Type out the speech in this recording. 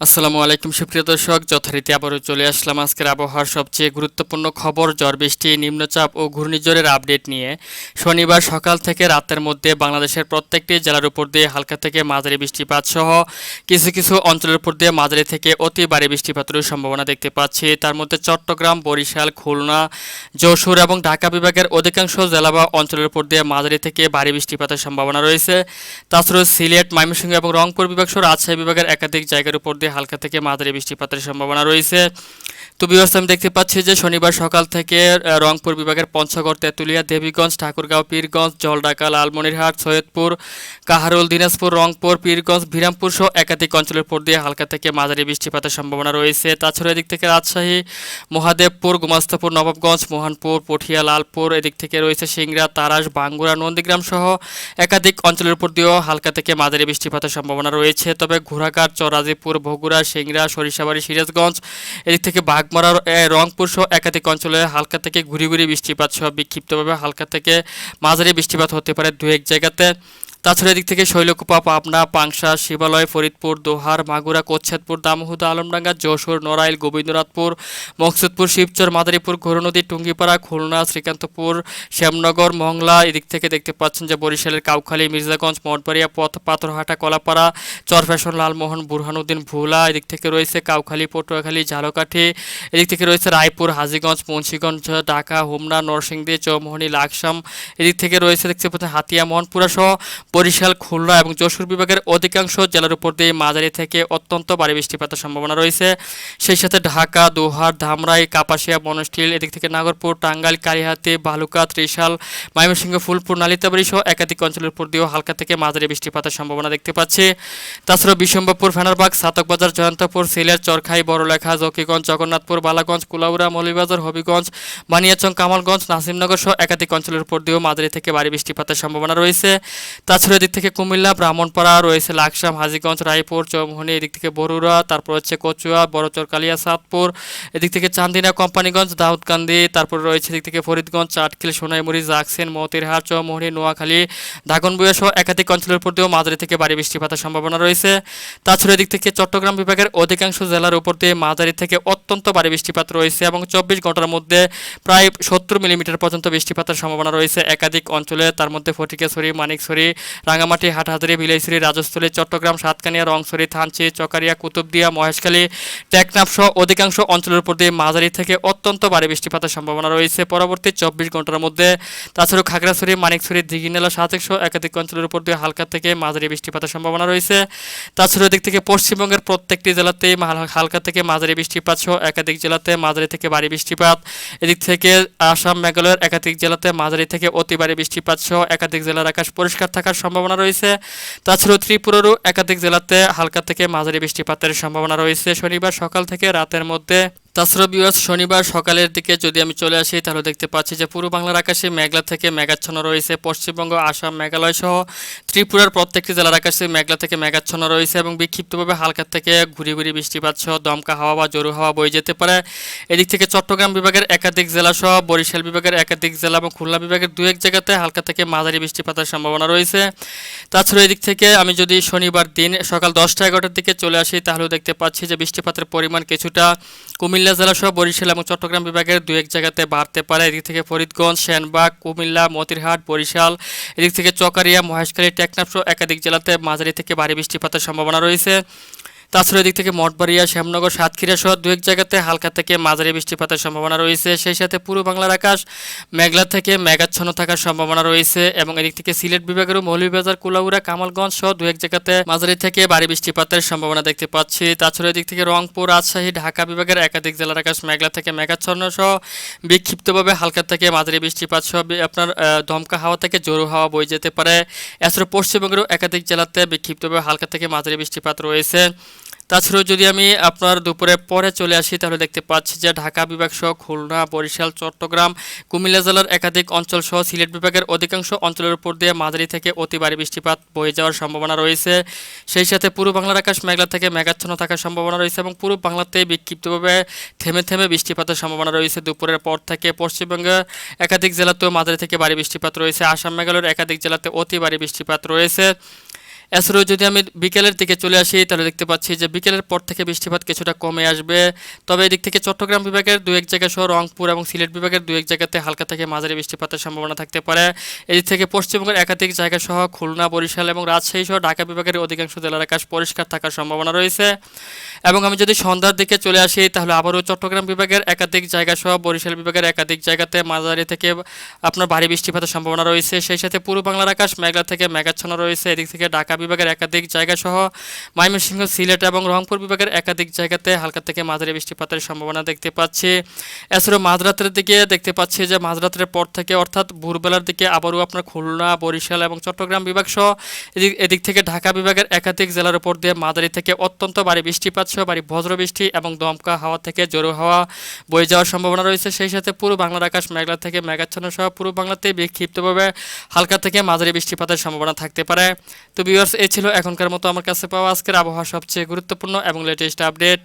আসসালামু আলাইকুম, সুপ্রিয় দর্শক। যথারীতি আবারও চলে আসলাম আজকের আবহাওয়ার সবচেয়ে গুরুত্বপূর্ণ খবর ঝড় বৃষ্টি নিম্নচাপ ও ঘূর্ণিঝড়ের আপডেট নিয়ে। শনিবার সকাল থেকে রাতের মধ্যে বাংলাদেশের প্রত্যেকটি জেলার উপর দিয়ে হালকা থেকে মাঝারি বৃষ্টিপাত সহ কিছু কিছু অঞ্চলের উপর দিয়ে মাঝারি থেকে অতি ভারী বৃষ্টিপাতের সম্ভাবনা দেখতে পাচ্ছি। তার মধ্যে চট্টগ্রাম, বরিশাল, খুলনা, যশোর এবং ঢাকা বিভাগের অধিকাংশ জেলা বা অঞ্চলের উপর দিয়ে মাঝারি থেকে ভারী বৃষ্টিপাতের সম্ভাবনা রয়েছে। তাছাড়াও সিলেট, ময়মনসিংহ এবং রংপুর বিভাগ সহ রাজশাহী বিভাগের একাধিক জায়গার উপর দিয়ে হালকা থেকে মাঝারি বৃষ্টিপাতের সম্ভাবনা রয়েছে। তো আমি দেখতে পাচ্ছি যে শনিবার সকাল থেকে রংপুর বিভাগের পঞ্চগড়, তেঁতুলিয়া, দেবীগঞ্জ, ঠাকুরগাঁও, পীরগঞ্জ, জলঢাকা, লালমনিরহাট, সৈয়দপুর, কাহারুল, দিনাজপুর, রংপুর, পীরগঞ্জ, বিরামপুর সহ একাধিক অঞ্চলের উপর দিয়ে হালকা থেকে মাঝারি বৃষ্টিপাতের সম্ভাবনা রয়েছে। তাছাড়া এদিক থেকে রাজশাহী, মহাদেবপুর, গুমাস্তাপুর, নবাবগঞ্জ, মোহনপুর, পটিয়া, লালপুর এদিক থেকে রয়েছে সিংড়া, তারাস, বাঙ্গুরা, নন্দীগ্রাম সহ একাধিক অঞ্চলের উপর দিয়েও হালকা থেকে মাঝারি বৃষ্টিপাতের সম্ভাবনা রয়েছে। তবে ঘোড়াঘাট, চরাজিপুর বগুড়া, সিংড়া, সরিষাবাড়ি, সিরাজগঞ্জ। এদিক থেকে বাঘমারা রংপুর সহ একাধিক অঞ্চলে হালকা থেকে ঘুরি ঘুরি বৃষ্টিপাত সহ বিক্ষিপ্তভাবে হালকা থেকে মাঝারি বৃষ্টিপাত হতে পারে দু এক জায়গাতে। তাছাড়া এদিক থেকে শৈলকুপা, পাবনা, পাংশা, শিবালয়, ফরিদপুর, দোহার, মাগুরা কোচ্ছেদপুর দামহুদা আলমডাঙ্গা, যশোর, নড়াইল, গোবিন্দনাথপুর, মকসুদপুর, শিবচর, মাদারীপুর, ঘোরনদী, টুঙ্গিপাড়া, খুলনা, শ্রীকান্তপুর, শ্যামনগর, মংলা, এদিক থেকে দেখতে পাচ্ছেন যে বরিশালের কাউখালী, মির্জাগঞ্জ, মঠবাড়িয়া, পথ পাথরহাটা, কলাপাড়া, চরফ্যাশন, লালমোহন, বুরহানুদ্দিন, ভুলা, এদিক থেকে রয়েছে কাউখালী, পটুয়াখালী, ঝালকাঠি, এদিক থেকে রয়েছে রায়পুর, হাজিগঞ্জ, মুন্সীগঞ্জ, ঢাকা, হোমনা, নরসিংদী, চৌমোহনী, লাকসাম, এদিক থেকে রয়েছে দেখতে পাচ্ছেন হাতিয়া, মোহনপুরা সহ বরিশাল, খুলনা এবং যশোর বিভাগের অধিকাংশ জেলার উপর দিয়ে মাঝারি থেকে অত্যন্ত ভারী বৃষ্টিপাতের সম্ভাবনা রয়েছে। সেই সাথে ঢাকা, দোহার, ধামরাই, কাপাসিয়া বনস্টিল এদিক থেকে নাগরপুর, টাঙ্গাইল, কালিহাতি, বালুকা, ত্রিশাল, ময়মনসিংহ, ফুলপুর নালিতাবাড়ি সহ একাধিক অঞ্চলের উপর দিয়েও হালকা থেকে মাঝারি বৃষ্টিপাতের সম্ভাবনা দেখতে পাচ্ছি। তাছাড়া বিশম্বরপুর ফেনারবাগ, সাতকবাজার, জয়ন্তপুর, সিলেট, চরখাই, বড়লেখা, জকিগঞ্জ, জগন্নাথপুর, বালাগঞ্জ, কুলাউড়া, মৌলভীবাজার, হবিগঞ্জ বানিয়াচং কামালগঞ্জ, নাসিমনগর সহ একাধিক অঞ্চলের উপর দিয়েও মাঝারি থেকে ভারী বৃষ্টিপাতের সম্ভাবনা রয়েছে। তাছাড়া এদিক থেকে কুমিল্লা, ব্রাহ্মণপাড়া, রয়েছে লাকসাম, হাজিগঞ্জ, রায়পুর চৌমোহনী এদিক থেকে বরুড়া, তারপর হচ্ছে কচুয়া, বড়চর, কালিয়া, সাতপুর, এদিক থেকে চান্দিনা, কোম্পানিগঞ্জ, দাউদকান্দি, তারপর রয়েছে এদিক থেকে ফরিদগঞ্জ, চাটখিল, সোনাইমুড়ি জাকসেন মতিরহাট চৌমোহনী নোয়াখালী ধাগনবুয়া সহ একাধিক অঞ্চলের উপর দিয়েও মাঝারি থেকে ভারী বৃষ্টিপাতের সম্ভাবনা রয়েছে। তাছাড়া এদিক থেকে চট্টগ্রাম বিভাগের অধিকাংশ জেলার উপর দিয়ে মাঝারি থেকে অত্যন্ত ভারী বৃষ্টিপাত রয়েছে এবং চব্বিশ ঘণ্টার মধ্যে প্রায় সত্তর মিলিমিটার পর্যন্ত বৃষ্টিপাতের সম্ভাবনা রয়েছে একাধিক অঞ্চলে। তার মধ্যে ফটিকেশ্বরী, মানিকছড়ি রাঙামাটি হাটহাজারি বিলাইছড়ি রাজস্থলী, চট্টগ্রাম, সাতকানিয়া, রংছড়ি, থানচি, চকারিয়া, কুতুবদিয়া, মহেশখালী, টেকনাফ সহ অধিকাংশ অঞ্চলের উপর দিয়ে মাঝারি থেকে অত্যন্ত ভারী বৃষ্টিপাতের সম্ভাবনা রয়েছে। পরবর্তী চব্বিশ ঘণ্টার মধ্যে তাছাড়াও খাগড়াছড়ি, মানিকছড়ি, দিঘিনালা, সাতেক সহ একাধিক অঞ্চলের উপর দিয়ে হালকা থেকে মাঝারি বৃষ্টিপাতের সম্ভাবনা রয়েছে। তাছাড়া এদিক থেকে পশ্চিমবঙ্গের প্রত্যেকটি জেলাতেই হালকা থেকে মাঝারি বৃষ্টিপাত সহ একাধিক জেলাতে মাঝারি থেকে ভারী বৃষ্টিপাত। এদিক থেকে আসাম, মেঘালয়ের একাধিক জেলাতে মাঝারি থেকে অতি ভারী বৃষ্টিপাত সহ একাধিক জেলার আকাশ পরিষ্কার থাকার সম্ভাবনা রয়েছে। তাছাড়াও ত্রিপুরারও একাধিক জেলাতে হালকা থেকে মাঝারি বৃষ্টিপাতের সম্ভাবনা রয়েছে। শনিবার সকাল থেকে রাতের মধ্যে তাছাড়া শনিবার সকালের দিকে যদি আমি চলে আসি, তাহলে দেখতে পাচ্ছি যে পূর্ব বাংলার আকাশে মেঘলা থেকে মেঘাচ্ছন্ন রয়েছে, পশ্চিমবঙ্গ, আসাম মেঘালয় সহ ত্রিপুরার প্রত্যেকটি জেলার আকাশে মেঘলা থেকে মেঘাচ্ছন্ন রয়েছে এবং বিক্ষিপ্তভাবে হালকা থেকে ঘুরি ঘুরি বৃষ্টিপাত সহ দমকা হাওয়া বা জোরু হাওয়া বয়ে যেতে পারে। এদিক থেকে চট্টগ্রাম বিভাগের একাধিক জেলা সহ বরিশাল বিভাগের একাধিক জেলা এবং খুলনা বিভাগের দু এক জায়গাতে হালকা থেকে মাঝারি বৃষ্টিপাতের সম্ভাবনা রয়েছে। তাছাড়া এদিক থেকে আমি যদি শনিবার দিন সকাল দশটা এগারোটার দিকে চলে আসি, তাহলেও দেখতে পাচ্ছি যে বৃষ্টিপাতের পরিমাণ কিছুটা কুমিল্লা জেলা সহ বরিশাল এবং চট্টগ্রাম বিভাগের দু এক জায়গাতে বাড়তে পারে। এদিক থেকে ফরিদগঞ্জ, সেনবাগ, কুমিল্লা, মতিরহাট, বরিশাল। এদিক থেকে চকারিয়া, মহেশখালী, টেকনাফ একাধিক জেলাতে মাঝারি থেকে ভারী বৃষ্টিপাতের সম্ভাবনা রয়েছে। তাছাড়া এদিক থেকে মঠবাড়িয়া, শ্যামনগর, সাতক্ষীরা সহ দু এক জায়গাতে হালকা থেকে মাঝারি বৃষ্টিপাতের সম্ভাবনা রয়েছে। সেই সাথে পূর্ব বাংলার আকাশ মেঘলা থেকে মেঘাচ্ছন্ন থাকার সম্ভাবনা রয়েছে এবং এদিক থেকে সিলেট বিভাগেরও মৌলভীবাজার, কুলাউড়া, কামালগঞ্জ সহ দু এক জায়গাতে মাঝারি থেকে ভারী বৃষ্টিপাতের সম্ভাবনা দেখতে পাচ্ছি। তাছাড়া এদিক থেকে রংপুর, রাজশাহী, ঢাকা বিভাগের একাধিক জেলার আকাশ মেঘলা থেকে মেঘাচ্ছন্ন সহ বিক্ষিপ্তভাবে হালকা থেকে মাঝারি বৃষ্টিপাত সহ আপনার দমকা হাওয়া থেকে জোরো হাওয়া বয়ে যেতে পারে। এছাড়া পশ্চিমবঙ্গেরও একাধিক জেলাতে বিক্ষিপ্তভাবে হালকা থেকে মাঝারি বৃষ্টিপাত রয়েছে। তাছাড়াও যদি আমি আপনার দুপুরে পরে চলে আসি, তাহলে দেখতে পাচ্ছি যে ঢাকা বিভাগ সহ খুলনা, বরিশাল, চট্টগ্রাম, কুমিল্লা জেলার একাধিক অঞ্চল সহ সিলেট বিভাগের অধিকাংশ অঞ্চলের উপর দিয়ে মাঝারি থেকে অতি ভারী বৃষ্টিপাত বয়ে যাওয়ার সম্ভাবনা রয়েছে। সেই সাথে পূর্ব বাংলার আকাশ মেঘলা থেকে মেঘাচ্ছন্ন থাকার সম্ভাবনা রয়েছে এবং পূর্ব বাংলাতে বিক্ষিপ্তভাবে থেমে থেমে বৃষ্টিপাতের সম্ভাবনা রয়েছে দুপুরের পর থেকে। পশ্চিমবঙ্গে একাধিক জেলাতেও মাঝারি থেকে ভারী বৃষ্টিপাত রয়েছে। আসাম, মেঘালয়ের একাধিক জেলাতে অতি ভারী বৃষ্টিপাত রয়েছে। এছাড়াও যদি আমি বিকেলের দিকে চলে আসি, তাহলে দেখতে পাচ্ছি যে বিকেলের পর থেকে বৃষ্টিপাত কিছুটা কমে আসবে। তবে এদিক থেকে চট্টগ্রাম বিভাগের দু এক জায়গা সহ রংপুর এবং সিলেট বিভাগের দু এক জায়গাতে হালকা থেকে মাঝারি বৃষ্টিপাতের সম্ভাবনা থাকতে পারে। এদিক থেকে পশ্চিমবঙ্গের একাধিক জায়গা সহ খুলনা, বরিশাল এবং রাজশাহী সহ ঢাকা বিভাগের অধিকাংশ জেলার আকাশ পরিষ্কার থাকার সম্ভাবনা রয়েছে। এবং আমি যদি সন্ধ্যার দিকে চলে আসি, তাহলে আবারও চট্টগ্রাম বিভাগের একাধিক জায়গা সহ বরিশাল বিভাগের একাধিক জায়গাতে মাঝারি থেকে আপনার ভারী বৃষ্টিপাতের সম্ভাবনা রয়েছে। সেই সাথে পূর্ব বাংলার আকাশ মেঘলা থেকে মেঘাচ্ছন্ন রয়েছে। এদিক থেকে ঢাকা বিভাগের একাধিক জায়গা সহ ময়মনসিংহ, সিলেট এবং রংপুর বিভাগের একাধিক জায়গাতে হালকা থেকে মাঝারি বৃষ্টিপাতের সম্ভাবনা দেখতে পাচ্ছি। এছাড়াও মাঝরাতের দিকে দেখতে পাচ্ছি যে মাঝরাতের পর থেকে অর্থাৎ ভোরবেলার দিকে আবারও আপনার খুলনা, বরিশাল এবং চট্টগ্রাম বিভাগ সহ এদিক থেকে ঢাকা বিভাগের একাধিক জেলার উপর দিয়ে মাঝারি থেকে অত্যন্ত ভারী বৃষ্টিপাত সহ ভারী বজ্র বৃষ্টি এবং দমকা হাওয়া থেকে জোরো হাওয়া বয়ে যাওয়ার সম্ভাবনা রয়েছে। সেই সাথে পুরো বাংলার আকাশ মেঘলা থেকে মেঘাচ্ছন্ন সহ পুরো বাংলাতে বিক্ষিপ্তভাবে হালকা থেকে মাঝারি বৃষ্টিপাতের সম্ভাবনা থাকতে পারে। তো ভিউয়ার্স এই ছিল এখনকার মতো আমার কাছে পাওয়া আজকের আবহাওয়া সবচেয়ে গুরুত্বপূর্ণ এবং লেটেস্ট আপডেট